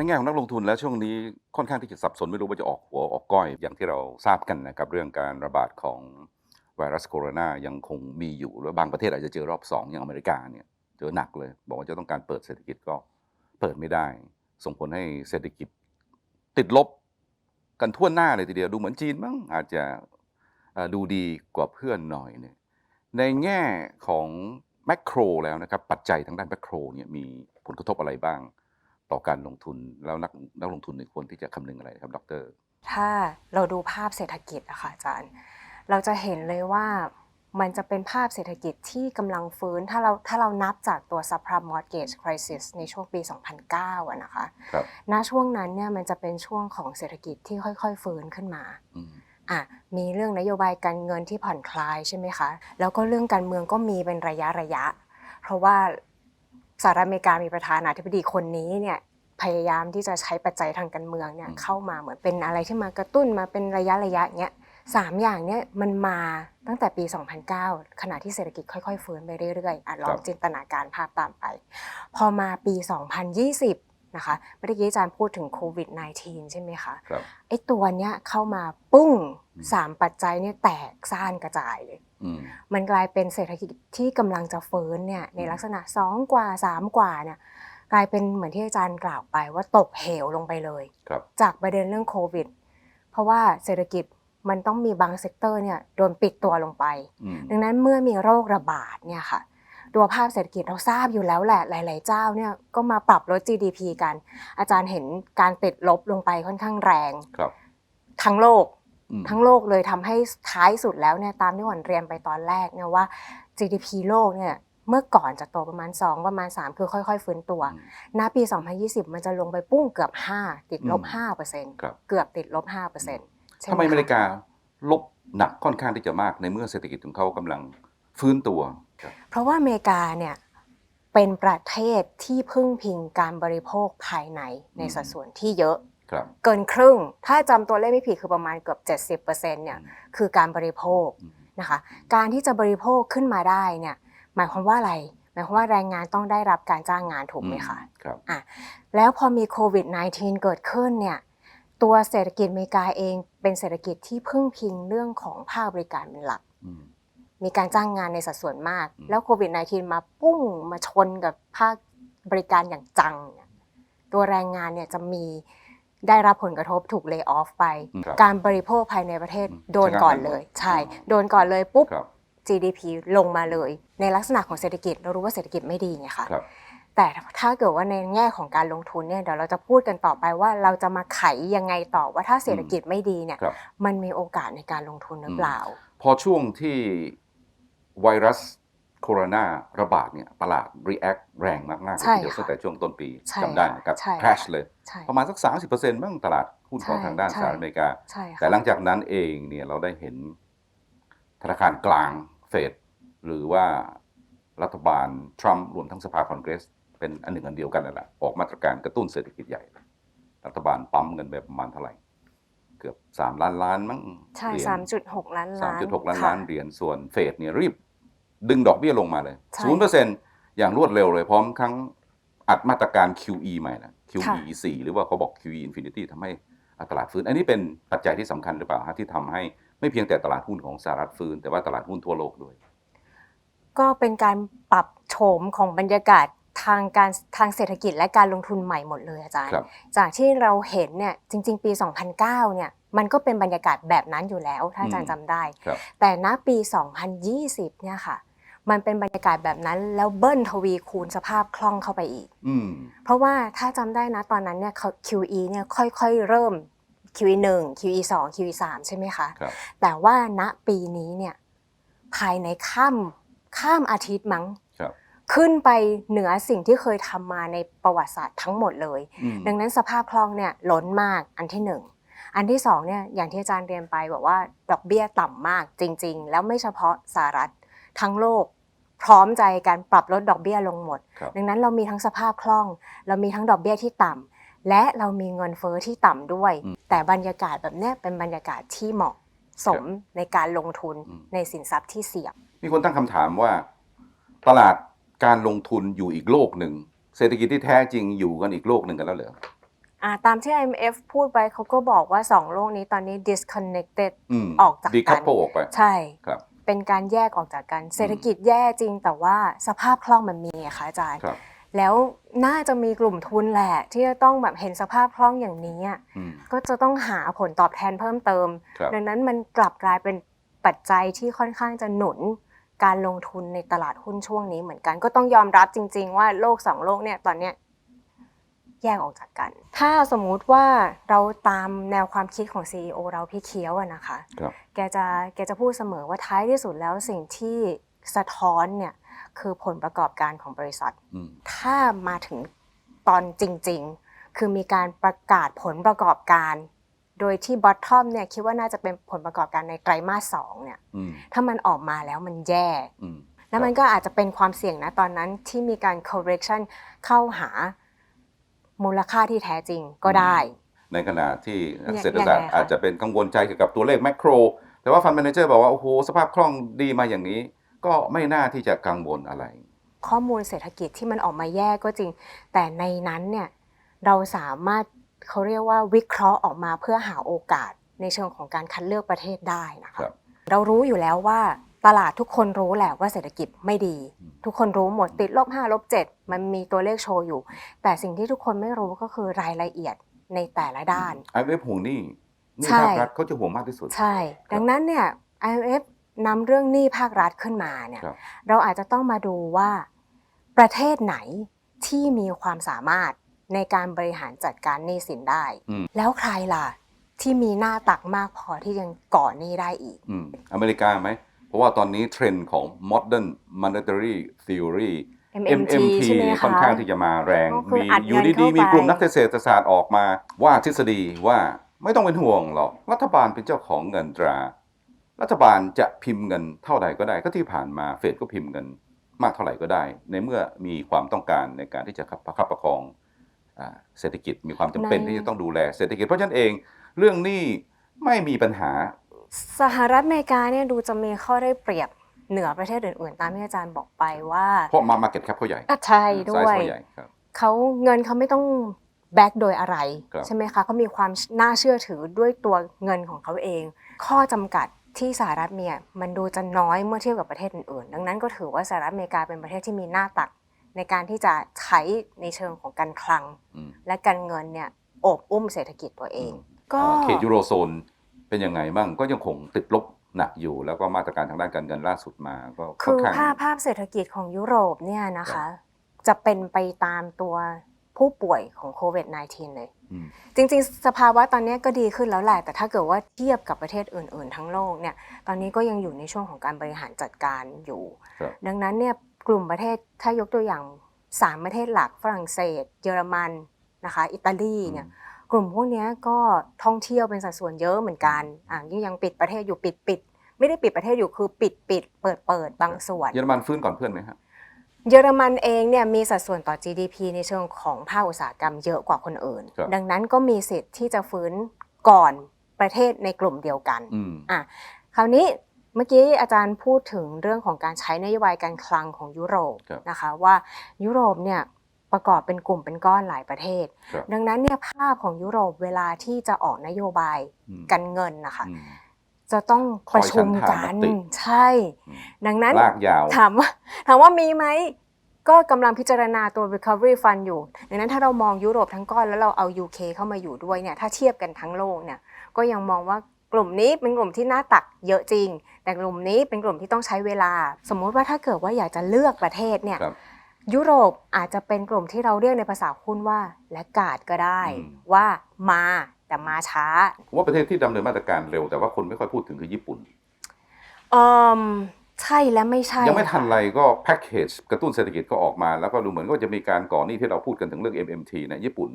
ในแง่ของนักลงทุนแล้วช่วงนี้ค่อนข้างที่จะสับสนไม่รู้ว่าจะออกหัวออกก้อยอย่างที่เราทราบกันนะครับเรื่องการระบาดของไวรัสโคโรนายังคงมีอยู่แล้วบางประเทศอาจจะเจอรอบสองอย่างอเมริกาเนี่ยเจอหนักเลย บอกว่าจะต้องการเปิดเศรษฐกิจก็เปิดไม่ได้ ส่งผลให้เศรษฐกิจติดลบกันทั่วหน้าเลยทีเดียวดูเหมือนจีนมั้งอาจจะดูดีกว่าเพื่อนหน่อยเนี่ยในแง่ของแมกโครแล้วนะครับปัจจัยทางด้านแมกโครเนี่ยมีผลกระทบอะไรบ้าง ต่อการลงทุนแล้วนักนักลงทุนเนี่ยควรที่จะคำนึงอะไรครับดร ถ้าเราดูภาพเศรษฐกิจอะค่ะอาจารย์ เราจะเห็นเลยว่ามันจะเป็นภาพเศรษฐกิจที่กำลังฟื้นถ้าเราถ้าเรานับจากตัว subprime mortgage crisis ในช่วงปี 2009อะนะคะครับณช่วงนั้นเนี่ยมันจะเป็นช่วงของเศรษฐกิจที่ค่อย ๆ ฟื้นขึ้นมาอืมอะมีเรื่องนโยบายการเงินที่ผ่อนคลายใช่ไหมคะ แล้วก็เรื่องการเมืองก็มีเป็นระยะระยะ เพราะว่า สหรัฐอเมริกามีประธานาธิบดีคนนี้เนี่ยพยายามที่จะใช้ปัจจัยทางการเมืองเนี่ยเข้ามาเหมือนเป็นอะไรที่มากระตุ้นมาเป็นระยะระยะเนี้ยสามอย่างเนี่ยมันมาตั้งแต่ปี 2009 ขณะที่เศรษฐกิจค่อยๆฟื้นไปเรื่อยๆอะลองจินตนาการภาพตามไป พอมาปี 2020 นะคะเมื่อกี้อาจารย์พูดถึงโควิด -19 ใช่ไหมคะครับไอ้ตัวเนี้ยเข้ามาปุ้งอืมสามปัจจัยเนี่ยแตกซ่านกระจายเลยอื มมันกลายเป็นเศรษฐกิจที่กำลังจะฟื้นเนี่ยในลักษณะ 2 กว่า 3 กว่าเนี่ยกลายเป็นเหมือนที่อาจารย์กล่าวไปว่าตกเหวลงไปเลยครับจากประเด็นเรื่องโควิด เพราะว่าเศรษฐกิจมันต้องมีบางเซกเตอร์เนี่ยโดนปิดตัวลงไปอืมดังนั้นเมื่อมีโรคระบาดเนี่ยค่ะตัวภาพเศรษฐกิจเราทราบอยู่แล้วแหละหลาย ๆ เจ้าเนี่ยก็มาปรับลด GDP กัน อาจารย์เห็นการติดลบลงไปค่อนข้างแรง ครับ ทั้งโลกอืม ทั้งโลกเลยทำให้ท้ายสุดแล้วเนี่ยตามที่หวันเรียนไปตอนแรกเนี่ยว่า GDP โลกเนี่ยเมื่อก่อนจะโตประมาณ 2 ประมาณ 3 คือค่อยๆ ฟื้นตัวอืมณปี 2020 มันจะลงไปปุ้งเกือบ 5 ติดลบอืม5%ครับเกือบติดลบ5%ใช่ไหทำไมอเมริคะกาลบหนักค่อนข้างที่จะมากในเมื่อเศรษฐกิจของเขากำลังฟื้นตัวครับเพราะว่าอเมริกาเนี่ยเป็นประเทศที่พึ่งพิงการบริโภคภายในในสัดส่วนที่เยอะครับ เกินครึ่ง ถ้าจำตัวเลขไม่ผิดคือประมาณเกือบ 70%เนี่ยคือการบริโภคอืมนะคะ การที่จะบริโภคขึ้นมาได้เนี่ยหมายความว่าอะไร หมายความว่าแรงงานต้องได้รับการจ้างงานถูกไหมคะครับแล้วพอมีโควิด -19 เกิดขึ้นเนี่ยตัวเศรษฐกิจอเมริกาเองเป็นเศรษฐกิจที่พึ่งพิงเรื่องของภาคบริการเป็นหลักอืมมีการจ้างงานในสัดส่วนมากอืมแล้วโควิด -19 มาปุ้งมาชนกับภาคบริการอย่างจังเนี่ยตัวแรงงานเนี่ยจะมี ได้รับผลกระทบถูกเลิกออฟไป ครับการบริโภคภายในประเทศอืมโดนก่อนเลย ใช่ โดนก่อนเลยปุ๊บ ครับ GDP ลงมาเลย ในลักษณะของเศรษฐกิจเรารู้ว่าเศรษฐกิจไม่ดีไงคะ ครับ แต่ถ้าเกิดว่าในแง่ของการลงทุนเนี่ยเดี๋ยวเราจะพูดกันต่อไปว่าเราจะมาไขยังไงต่อว่าถ้าเศรษฐกิจไม่ดีเนี่ย ครับมันมีโอกาสในการลงทุนหรือเปล่า พอช่วงที่ไวรัส โคโรนาระบาดเนี่ยตลาด react แรงมากๆเลยใช่ทีเดียวค่ะตั้งแต่ช่วงต้นปีใช่จำได้นะครับ ใช่ค่ะ crash เลย ใช่ ประมาณสัก 30%บ้างตลาดหุ้นของใช่ทางด้านใช่ สหรัฐอเมริกา ใช่แต่ค่ะ หลังจากนั้นเองเนี่ยเราได้เห็นธนาคารกลางเฟดหรือว่ารัฐบาลทรัมป์รวมทั้งสภาคอนเกรส เป็นอันหนึ่งอันเดียวกันนั่นแหละออกมาตรการกระตุ้นเศรษฐกิจใหญ่ รัฐบาลปั๊มเงินไปประมาณเท่าไหร่ เกือบสามล้านล้านมั้งใช่เหรียญสามจุดหกล้านสามล้านจุดหกล้านค่ะ ล้านเหรียญส่วนเฟดเนี่ยรีบ ดึงดอกเบี้ยลงมาเลยใช่ศูนย์เปอร์เซ็นอย่างรวดเร็วเลยพร้อมทั้งอัดมาตรการ QE ใหม่นะค่ะ QE 4หรือว่าเขาบอก QE Infinity ทำให้ตลาดฟื้น อันนี้เป็นปัจจัยที่สำคัญหรือเปล่าฮะที่ทำให้ไม่เพียงแต่ตลาดหุ้นของสหรัฐฟื้น แต่ว่าตลาดหุ้นทั่วโลกด้วย ก็เป็นการปรับโฉมของบรรยากาศทางการทางเศรษฐกิจและการลงทุนใหม่หมดเลยอาจารย์ครับจากที่เราเห็นเนี่ยจริง ๆ ปี 2009 เนี่ยมันก็เป็นบรรยากาศแบบนั้นอยู่แล้ว ถ้าอาจารย์อืมจำได้ครับแต่ณปี 2020 เนี่ยค่ะ มันเป็นบรรยากาศแบบนั้น แล้วเบิ้ลทวีคูณสภาพคล่องเข้าไปอีก อืม เพราะว่าถ้าจำได้นะตอนนั้นเนี่ยเขา QE เนี่ยค่อยๆ เริ่ม QE 1 QE 2 QE 3ใช่ไหมคะ ครับ แต่ว่าณปีนี้เนี่ยภายในข้ามข้ามอาทิตย์มั้ง ครับ ขึ้นไปเหนือสิ่งที่เคยทำมาในประวัติศาสตร์ทั้งหมดเลย อืม ดังนั้นสภาพคล่องเนี่ยล้นมากอันที่หนึ่งอันที่สองเนี่ยอย่างที่อาจารย์เรียนไปบอกว่าดอกเบี้ยต่ำมากจริง ๆ แล้วไม่เฉพาะสหรัฐทั้งโลก พร้อมใจการปรับลดดอกเบี้ยลงหมดครับดังนั้นเรามีทั้งสภาพคล่อง เรามีทั้งดอกเบี้ยที่ต่ำและเรามีเงินเฟอ้อที่ต่ำด้วยอืมแต่บรรยากาศแบบเนี้ยเป็นบรรยากาศที่เหมาะสมในการลงทุนอืมในสินทรัพย์ที่เสี่ยง มีคนตั้งคำถามว่า ตลาดการลงทุนอยู่อีกโลกหนึ่ง เศรษฐกิจที่แท้จริงอยู่กันอีกโลกหนึ่งกันแล้วเหรออ่าตามที่ IMF พูดไปเขาก็บอกว่าสองโลกนี้ตอนนี้ disconnected มออกจากกันดีคัพโออกไป ใช่ครับ เป็นการแยกออกจากกัน เศรษฐกิจแย่จริง แต่ว่าสภาพคล่องมันมีอะค่ะอาจารย์ ครับ แล้วน่าจะมีกลุ่มทุนแหละ ที่จะต้องแบบเห็นสภาพคล่องอย่างนี้อะอืม ก็จะต้องหาผลตอบแทนเพิ่มเติม ครับ ดังนั้นมันกลับกลายเป็นปัจจัยที่ค่อนข้างจะหนุนการลงทุนในตลาดหุ้นช่วงนี้เหมือนกัน ก็ต้องยอมรับจริง ๆ ว่าโลกสองโลกเนี่ยตอนเนี้ย แยกออกจากกัน ถ้าสมมุติว่าเราตามแนวความคิดของ CEO เราพี่เคี้ยวอะนะคะครับแกจะแกจะพูดเสมอว่าท้ายที่สุดแล้วสิ่งที่สะท้อนเนี่ยคือผลประกอบการของบริษัทอืมถ้ามาถึงตอนจริง ๆ คือมีการประกาศผลประกอบการ โดยที่บอททอมเนี่ยคิดว่าน่าจะเป็นผลประกอบการในไตรมาสสองเนี่ยอืมถ้ามันออกมาแล้วมันแย่อืมแล้วมันก็อาจจะเป็นความเสี่ยงนะตอนนั้นที่มีการ correction เข้าหา มูลค่าที่แท้จริงก็ได้ ในขณะที่นักยังเศรษฐศาสตร์ยังไงคะอาจจะเป็นกังวลใจเกี่ยวกับตัวเลขแมกโร แต่ว่าฟัน d ม a นเจอร์บอกว่าโอ้โหสภาพคล่องดีมาอย่างนี้ ก็ไม่น่าที่จะกังวลอะไร ข้อมูลเศรษฐกิจที่มันออกมาแย่ก็จริง แต่ในนั้นเนี่ยเราสามารถเขาเรียกว่าวิเคราะห์ออกมาเพื่อหาโอกาสในเชิงของการคัดเลือกประเทศได้นะครัคะบเรารู้อยู่แล้วว่า ตลาดทุกคนรู้แหละว่าเศรษฐกิจไม่ดีอืมทุกคนรู้หมดติดลบ5ลบ7มันมีตัวเลขโชว์อยู่ แต่สิ่งที่ทุกคนไม่รู้ก็คือรายละเอียดในแต่ละด้านไอเวฟห่วงหนี้หนี่ใช่ภาครัฐเขาจะห่วงมากที่สุด ใช่ ดังนั้นเนี่ย IMF นำเรื่องหนี้ภาครัฐขึ้นมาเนี่ยครับเราอาจจะต้องมาดูว่าประเทศไหนที่มีความสามารถในการบริหารจัดการหนี้สินได้อืมแล้วใครล่ะที่มีหน้าตักมากพอที่ยังก่อหนี้ได้อีกอืมอเมริกาไหม เพราะว่าตอนนี้เทรนด์ของ modern monetary theory MMT ใช่ไหมคะค่อนข้างที่จะมาแรงก็คือมีอัดอยู่เงินดีเข้าๆมีกลุ่มไปนักเศรษฐศาสตร์ออกมา ว่าทฤษฎีว่าไม่ต้องเป็นห่วงหรอก รัฐบาลเป็นเจ้าของเงินตรา รัฐบาลจะพิมพ์เงินเท่าใดก็ได้ก็ที่ผ่านมาเฟดก็พิมพ์เงินมากเท่าไหร่ก็ได้ ในเมื่อมีความต้องการในการที่จะขับประคับประคองอ่าเศรษฐกิจมีความจำเป็นในที่จะต้องดูแลเศรษฐกิจเพราะฉะนั้นเอง เรื่องหนี้ไม่มีปัญหา สหรัฐอเมริกาเนี่ยดูจะมีข้อได้เปรียบเหนือประเทศอื่นๆ ตามที่อาจารย์บอกไปว่าเพราะมา market cap เขาใหญ่อะใช่ด้ไซส์วยเขาใหญ่ครับเขาเงินเขาไม่ต้องแบ็กโดยอะไรครับใช่ไหมคะเขามีความน่าเชื่อถือด้วยตัวเงินของเขาเอง ข้อจำกัดที่สหรัฐเนี่ยมันดูจะน้อยเมื่อเทียบกับประเทศอื่นๆ ดังนั้นก็ถือว่าสหรัฐอเมริกาเป็นประเทศที่มีหน้าตัก ในการที่จะใช้ในเชิงของการคลังอืมและการเงินเนี่ยโอบอุ้มเศรษฐกิจตัวเอง ก็อ่าเขตยูโรโซน เป็นยังไงบ้างก็ยังคงติดลบหนักอยู่ แล้วก็มาตรการทางด้านการเงินล่าสุดมาก็ค่คือนอข้างภาพภาพเศรษฐกิจของยุโรปเนี่ยนะคะ จะเป็นไปตามตัวผู้ป่วยของโควิด -19 เลยอืมจริงๆ สภาวะตอนนี้ก็ดีขึ้นแล้วแหละ แต่ถ้าเกิดว่าเทียบกับประเทศอื่น ๆ ทั้งโลกเนี่ย ตอนนี้ก็ยังอยู่ในช่วงของการบริหารจัดการอยู่ครับดังนั้นเนี่ยกลุ่มประเทศถ้ายกตัวอย่างสามประเทศหลักฝรั่งเศส เยอรมันนะคะ อิตาลีเนี่ย กลุ่มพวกเนี้ยก็ท่องเที่ยวเป็นสัดส่วนเยอะเหมือนกันอะยังยังปิดประเทศอยู่ปิดปิดไม่ได้ปิดประเทศอยู่คือปิดปิดเปิดเปิดบางส่วน เยอรมันฟื้นก่อนเพื่อนไหมครับเยอรมันเองเนี่ยมีสัดส่วนต่อ GDP ในเชิงของภาคอุตสาหกรรมเยอะกว่าคนอื่นครับดังนั้นก็มีสิทธิ์ที่จะฟื้นก่อนประเทศในกลุ่มเดียวกันอืมอะคราวนี้เมื่อกี้อาจารย์พูดถึงเรื่องของการใช้นโยบายการคลังของยุโรปครับนะคะว่ายุโรปเนี่ย ประกอบเป็นกลุ่มเป็นก้อนหลายประเทศ ครับดังนั้นเนี่ยภาพของยุโรปเวลาที่จะออกนโยบายอืมการเงินนะคะ อืม จะต้องประชุมคอยฉักันทามติ ใช่ อืมดังนั้น ลากยาว ถามว่าถามว่ามีไหมก็กำลังพิจารณาตัว recovery fund อยู่ดังนั้นถ้าเรามองยุโรปทั้งก้อนแล้วเราเอา UK เข้ามาอยู่ด้วยเนี่ยถ้าเทียบกันทั้งโลกเนี่ยก็ยังมองว่ากลุ่มนี้เป็นกลุ่มที่หน้าตักเยอะจริง แต่กลุ่มนี้เป็นกลุ่มที่ต้องใช้เวลา สมมุติว่าถ้าเกิดว่าอยากจะเลือกประเทศเนี่ยครับ ยุโรปอาจจะเป็นกลุ่มที่เราเรียกในภาษาหุ้นว่า และกาดก็ได้ อืม ว่ามาแต่มาช้า ผมว่าประเทศที่ดำเนินมาตรการเร็วแต่ว่าคนไม่ค่อยพูดถึงคือญี่ปุ่น เอมใช่และไม่ใช่ยังไม่ทันค่ะไรก็แพ็กเกจกระตุ้นเศรษฐกิจก็ออกมา แล้วก็ดูเหมือนก็จะมีการก่อนหนี้ที่เราพูดกันถึงเรื่อง MMT นะญี่ปุ่น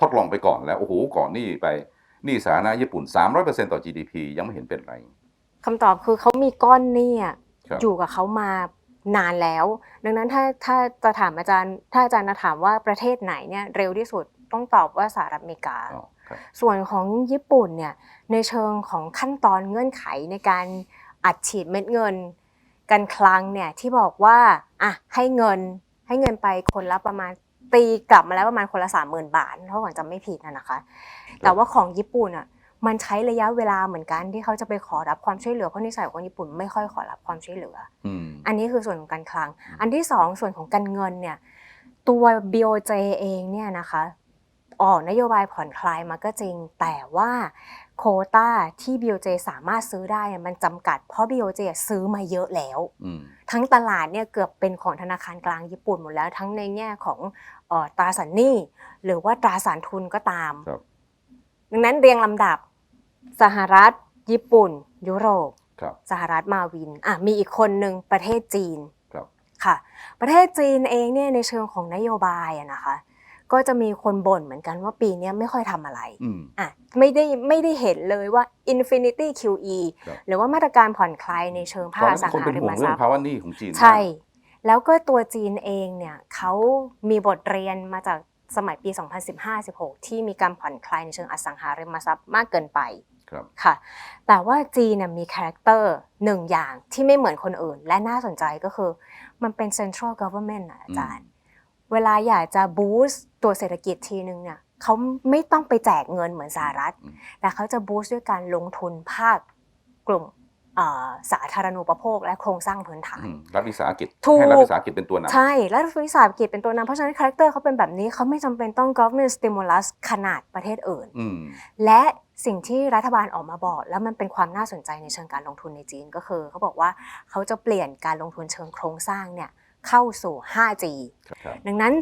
ทดลองไปก่อนแล้ว โอ้โหก่อนหนี้ไปหนี้สาธารณะญี่ปุ่น 300%ต่อ GDP ยังไม่เห็นเป็นไร คำตอบคือเขามีก้อนหนี้อะครับ อยู่กับเขามา นานแล้ว ดังนั้นถ้าถ้าจะถามอาจารย์ ถ้าอาจารย์จะถามว่าประเทศไหนเนี่ยเร็วที่สุดต้องตอบว่าสหรัฐอเมริกาอ๋อครับส่วนของญี่ปุ่นเนี่ยในเชิงของขั้นตอนเงื่อนไขในการอัดฉีดเม็ดเงิน กันคลังเนี่ยที่บอกว่าอะให้เงินให้เงินไปคนละประมาณตีกลับมาแล้วประมาณคนละสามหมื่นบาทถ้าหวังจำไม่ผิดนะนะคะ แต่ว่าของญี่ปุ่นอะ มันใช้ระยะเวลาเหมือนกันที่เขาจะไปขอรับความช่วยเหลือเพราะนิสัยของคนญี่ปุ่นไม่ค่อยขอรับความช่วยเหลืออืมอันนี้คือส่วนของการคลังอืมอันที่สองส่วนของการเงินเนี่ยตัว BOJ เองเนี่ยนะคะออกนโยบายผ่อนคลายมาก็จริง แต่ว่าโควต้าที่ BOJ สามารถซื้อได้เนี่ยมันจำกัดเพราะ BOJ ซื้อมาเยอะแล้วอืมทั้งตลาดเนี่ยเกือบเป็นของธนาคารกลางญี่ปุ่นหมดแล้ว ทั้งในแง่ของเอ่อตราสารหนี้หรือว่าตราสารทุนก็ตามครับดังนั้นเรียงลำดับ สหรัฐ ญี่ปุ่น ยุโรป ครับ สหรัฐมาวินอะมีอีกคนหนึ่งประเทศจีนครับ ค่ะ ประเทศจีนเองเนี่ยในเชิงของนโยบายอะนะคะ ก็จะมีคนบ่นเหมือนกันว่าปีเนี้ยไม่ค่อยทำอะไร อืม อะไม่ได้ไม่ได้เห็นเลยว่า Infinity QE ครับ หรือว่ามาตรการผ่อนคลายในเชิงภาตคอนอนั้นสังคนหาเป็นริห่วมงเรื่ทอรังพย์ภาวะหนี้ของจีนใช่ แล้วก็ตัวจีนเองเนี่ยเขามีบทเรียนมาจากสมัยปี 2015-16 ที่มีการผ่อนคลายในเชิงอสังหาริมทรัพย์มากเกินไป ครับค่ะ แต่ว่าจีนน่ะมีคาแรคเตอร์หนึ่งอย่างที่ไม่เหมือนคนอื่น และน่าสนใจก็คือ มันเป็น central government อะอาจารย์ เวลาอยากจะบูสต์ตัวเศรษฐกิจทีนึงเนี่ยเขาไม่ต้องไปแจกเงินเหมือนสหรัฐอืมแต่เขาจะบูสต์ด้วยการลงทุนภาคกลุ่มเอ่อสาธารณูปโภคและโครงสร้างพื้นฐานอืมรัฐวิสาหกิจถูกให้รัฐวิสาหกิจเป็นตัวนำใช่และวิสาหกิจเป็นตัวนำเพราะฉะนั้นคาแรคเตอร์เขาเป็นแบบนี้เขาไม่จำเป็นต้อง government stimulus ขนาดประเทศอื่นอืมและ สิ่งที่รัฐบาลออกมาบอก แล้วมันเป็นความน่าสนใจในเชิงการลงทุนในจีนก็คือ เขาบอกว่าเขาจะเปลี่ยนการลงทุนเชิงโครงสร้างเนี่ยเข้าสู่ 5G ครับครับดังนั้น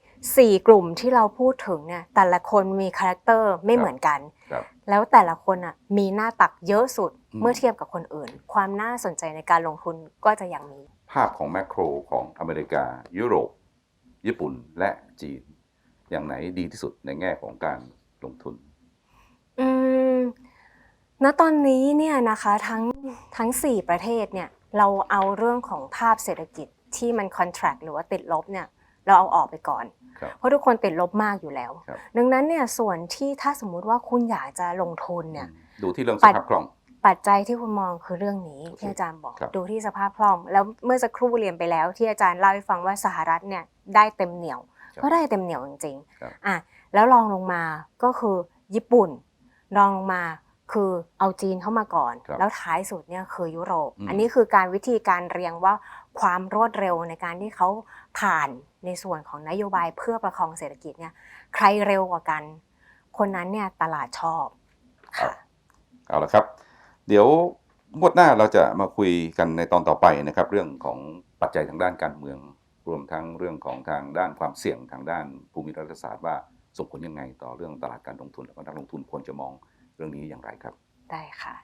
4 4 กลุ่มที่เราพูดถึงเนี่ยแต่ละคนมีคาแรคเตอร์ไม่เหมือนกันครับแล้วแต่ละคนอะมีหน้าตักเยอะสุดอืมเมื่อเทียบกับคนอื่น ความน่าสนใจในการลงทุนก็จะยังมี ภาพของแมกโครของอเมริกา ยุโรป ญี่ปุ่นและจีน อย่างไหนดีที่สุดในแง่ของการลงทุน อืม ณ ตอนนี้เนี่ยนะคะทั้ง ทั้ง 4 ประเทศเนี่ย เราเอาเรื่องของภาพเศรษฐกิจที่มันคอนแทรคหรือว่าติดลบเนี่ย เราเอาออกไปก่อน ครับ เพราะทุกคนติดลบมากอยู่แล้ว ครับ ดังนั้นเนี่ยส่วนที่ถ้าสมมุติว่าคุณอยากจะลงทุนเนี่ย ดูที่เรื่องสปัดภาพคล่อง ปัจจัยที่คุณมองคือเรื่องนี้โอเคที่อาจารย์บอก ครับ ดูที่สภาพคล่อง แล้วเมื่อสักครู่เรียนไปแล้ว ที่อาจารย์เล่าให้ฟังว่าสหรัฐเนี่ยได้เต็มเหนียวก็ได้เต็มเหนียวจริงครับ ๆอะแล้วรองลงมาก็คือญี่ปุ่น รองลงมาคือเอาจีนเข้ามาก่อนครับแล้วท้ายสุดเนี่ยคือยุโรปอืมอันนี้คือการวิธีการเรียงว่าความรวดเร็วในการที่เขาผ่านในส่วนของนโยบายเพื่อประคองเศรษฐกิจเนี่ยใครเร็วกว่ากัน คนนั้นเนี่ยตลาดชอบค่ะเอาละครับ เดี๋ยวงวดหน้าเราจะมาคุยกันในตอนต่อไปนะครับ เรื่องของปัจจัยทางด้านการเมือง รวมทั้งเรื่องของทางด้านความเสี่ยงทางด้านภูมิรัฐศาสตร์ว่า ส่งผลยังไงต่อเรื่องตลาดการลงทุนแล้วก็นักลงทุนควรจะมองเรื่องนี้อย่างไรครับ ได้ค่ะ